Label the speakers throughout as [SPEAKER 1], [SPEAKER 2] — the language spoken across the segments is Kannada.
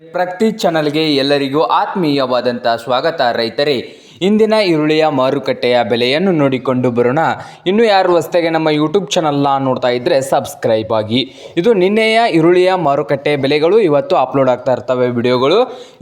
[SPEAKER 1] ಪ್ರಗತಿ ಚಾನಲ್ಗೆ ಎಲ್ಲರಿಗೂ ಆತ್ಮೀಯವಾದಂಥ ಸ್ವಾಗತ ರೈತರೇ. ಇಂದಿನ ಈರುಳ್ಳಿಯ ಮಾರುಕಟ್ಟೆಯ ಬೆಲೆಯನ್ನು ನೋಡಿಕೊಂಡು ಬರೋಣ. ಇನ್ನು ಯಾರು ಹೊಸ್ತೆಗೆ ನಮ್ಮ ಯೂಟ್ಯೂಬ್ ಚಾನಲ್ನ ನೋಡ್ತಾ ಇದ್ದರೆ ಸಬ್ಸ್ಕ್ರೈಬ್ ಆಗಿ. ಇದು ನಿನ್ನೆಯ ಈರುಳ್ಳಿಯ ಮಾರುಕಟ್ಟೆ ಬೆಲೆಗಳು, ಇವತ್ತು ಅಪ್ಲೋಡ್ ಆಗ್ತಾ ಇರ್ತವೆ ವಿಡಿಯೋಗಳು.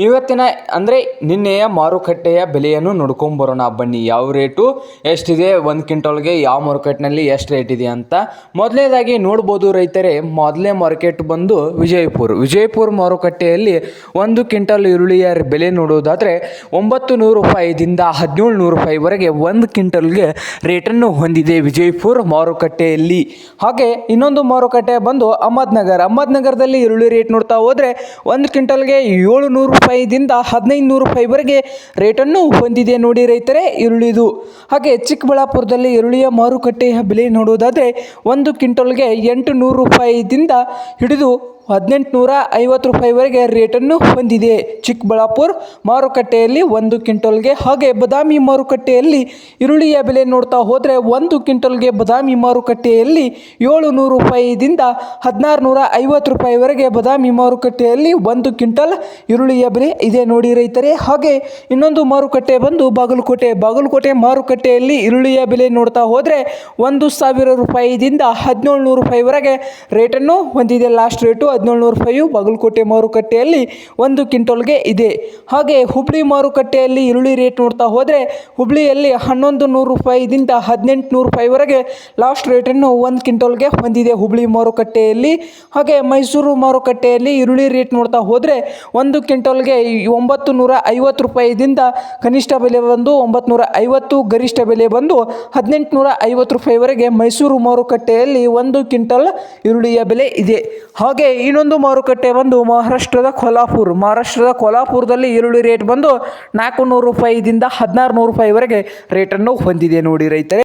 [SPEAKER 1] ಇವತ್ತಿನ, ಅಂದರೆ ನಿನ್ನೆಯ ಮಾರುಕಟ್ಟೆಯ ಬೆಲೆಯನ್ನು ನೋಡ್ಕೊಂಬರೋಣ ಬನ್ನಿ. ಯಾವ ರೇಟು, ಎಷ್ಟಿದೆ, ಒಂದು ಕ್ವಿಂಟಲ್ಗೆ ಯಾವ ಮಾರುಕಟ್ಟೆನಲ್ಲಿ ಎಷ್ಟು ರೇಟ್ ಇದೆ ಅಂತ. ಮೊದಲನೇದಾಗಿ ನೋಡ್ಬೋದು ರೈತರೇ, ಮೊದಲೇ ಮಾರ್ಕೆಟ್ ಬಂದು ವಿಜಯಪುರ. ವಿಜಯಪುರ ಮಾರುಕಟ್ಟೆಯಲ್ಲಿ ಒಂದು ಕ್ವಿಂಟಲ್ ಈರುಳ್ಳಿಯ ಬೆಲೆ ನೋಡೋದಾದರೆ, ಒಂಬತ್ತು ನೂರು ರೂಪಾಯಿದಿಂದ ಹದಿನೇಳು ನೂರು ರೂಪಾಯಿವರೆಗೆ ಒಂದು ಕ್ವಿಂಟಲ್ಗೆ ರೇಟನ್ನು ಹೊಂದಿದೆ ವಿಜಯಪುರ ಮಾರುಕಟ್ಟೆಯಲ್ಲಿ. ಹಾಗೆ ಇನ್ನೊಂದು ಮಾರುಕಟ್ಟೆ ಬಂದು ಅಹಮದ್ನಗರ್. ಅಹಮದ್ನಗರದಲ್ಲಿ ಈರುಳ್ಳಿ ರೇಟ್ ನೋಡ್ತಾ ಹೋದರೆ ಒಂದು ಕ್ವಿಂಟಲ್ಗೆ ಏಳು ನೂರು ರೂಪಾಯಿದಿಂದ ಹದಿನೈದು ನೂರು ರೂಪಾಯಿವರೆಗೆ ರೇಟನ್ನು ಹೊಂದಿದೆ ನೋಡಿ ರೈತರೇ ಈರುಳ್ಳಿದು. ಹಾಗೆ ಚಿಕ್ಕಬಳ್ಳಾಪುರದಲ್ಲಿ ಈರುಳ್ಳಿಯ ಮಾರುಕಟ್ಟೆಯ ಬೆಲೆ ನೋಡುವುದಾದರೆ ಒಂದು ಕ್ವಿಂಟಲ್ಗೆ ಎಂಟು ನೂರು ರೂಪಾಯಿದಿಂದ ಹಿಡಿದು ಹದಿನೆಂಟುನೂರ ಐವತ್ತು ರೂಪಾಯಿವರೆಗೆ ರೇಟನ್ನು ಹೊಂದಿದೆ. ಚಿಕ್ಕಬಳ್ಳಾಪುರ ಮಾರುಕಟ್ಟೆಯಲ್ಲಿ ಒಂದು ಕ್ವಿಂಟಲ್ಗೆ ಹಾಗೆ ಬದಾಮಿ ಮಾರುಕಟ್ಟೆಯಲ್ಲಿ ಈರುಳ್ಳಿಯ ಬೆಲೆ ನೋಡ್ತಾ ಹೋದರೆ ಒಂದು ಕ್ವಿಂಟಲ್ಗೆ ಬದಾಮಿ ಮಾರುಕಟ್ಟೆಯಲ್ಲಿ ಏಳು ನೂರು ರೂಪಾಯಿದಿಂದ ಹದಿನಾರು ನೂರ ಐವತ್ತು ರೂಪಾಯಿವರೆಗೆ ಬದಾಮಿ ಮಾರುಕಟ್ಟೆಯಲ್ಲಿ ಒಂದು ಕ್ವಿಂಟಲ್ ಈರುಳ್ಳಿಯ ಬೆಲೆ ಇದೆ ನೋಡಿ ರೈತರೇ. ಹಾಗೆ ಇನ್ನೊಂದು ಮಾರುಕಟ್ಟೆ ಬಂದು ಬಾಗಲಕೋಟೆ. ಬಾಗಲಕೋಟೆ ಮಾರುಕಟ್ಟೆಯಲ್ಲಿ ಈರುಳ್ಳಿಯ ಬೆಲೆ ನೋಡ್ತಾ ಹೋದರೆ ಒಂದು ಸಾವಿರ ರೂಪಾಯಿದಿಂದ ಹದಿನೇಳು ನೂರು ರೂಪಾಯಿವರೆಗೆ ರೇಟನ್ನು ಹೊಂದಿದೆ. ಲಾಸ್ಟ್ ರೇಟು ಹದಿನೇಳು ನೂರು ರೂಪಾಯಿ ಬಾಗಲಕೋಟೆ ಮಾರುಕಟ್ಟೆಯಲ್ಲಿ ಒಂದು ಕ್ವಿಂಟಲ್ಗೆ ಇದೆ. ಹಾಗೆ ಹುಬ್ಳಿ ಮಾರುಕಟ್ಟೆಯಲ್ಲಿ ಈರುಳ್ಳಿ ರೇಟ್ ನೋಡ್ತಾ ಹೋದರೆ ಹುಬ್ಳಿಯಲ್ಲಿ ಹನ್ನೊಂದು ನೂರು ರೂಪಾಯಿದಿಂದ ಹದಿನೆಂಟು ನೂರು ರೂಪಾಯಿವರೆಗೆ ಲಾಸ್ಟ್ ರೇಟನ್ನು ಒಂದು ಕ್ವಿಂಟಲ್ಗೆ ಹೊಂದಿದೆ ಹುಬ್ಳಿ ಮಾರುಕಟ್ಟೆಯಲ್ಲಿ. ಹಾಗೆ ಮೈಸೂರು ಮಾರುಕಟ್ಟೆಯಲ್ಲಿ ಈರುಳ್ಳಿ ರೇಟ್ ನೋಡ್ತಾ ಹೋದರೆ ಒಂದು ಕ್ವಿಂಟಲ್ಗೆ ಒಂಬತ್ತು ನೂರ ಐವತ್ತು ರೂಪಾಯಿದಿಂದ ಕನಿಷ್ಠ ಬೆಲೆ ಬಂದು ಒಂಬತ್ತು ಐವತ್ತು, ಗರಿಷ್ಠ ಬೆಲೆ ಬಂದು ಹದಿನೆಂಟು ನೂರ ಐವತ್ತು ರೂಪಾಯಿವರೆಗೆ ಮೈಸೂರು ಮಾರುಕಟ್ಟೆಯಲ್ಲಿ ಒಂದು ಕ್ವಿಂಟಲ್ ಈರುಳ್ಳಿಯ ಬೆಲೆ ಇದೆ. ಹಾಗೆ ಇನ್ನೊಂದು ಮಾರುಕಟ್ಟೆ ಬಂದು ಮಹಾರಾಷ್ಟ್ರದ ಕೊಲ್ಹಾಪುರ್. ಮಹಾರಾಷ್ಟ್ರದ ಕೊಲ್ಹಾಪುರದಲ್ಲಿ ಈರುಳ್ಳಿ ರೇಟ್ ಬಂದು ನಾಲ್ಕು ನೂರು ರೂಪಾಯಿದಿಂದ ಹದಿನಾರು ನೂರು ರೂಪಾಯಿವರೆಗೆ ರೇಟನ್ನು ಹೊಂದಿದೆ ನೋಡಿ ರೈತರೇ.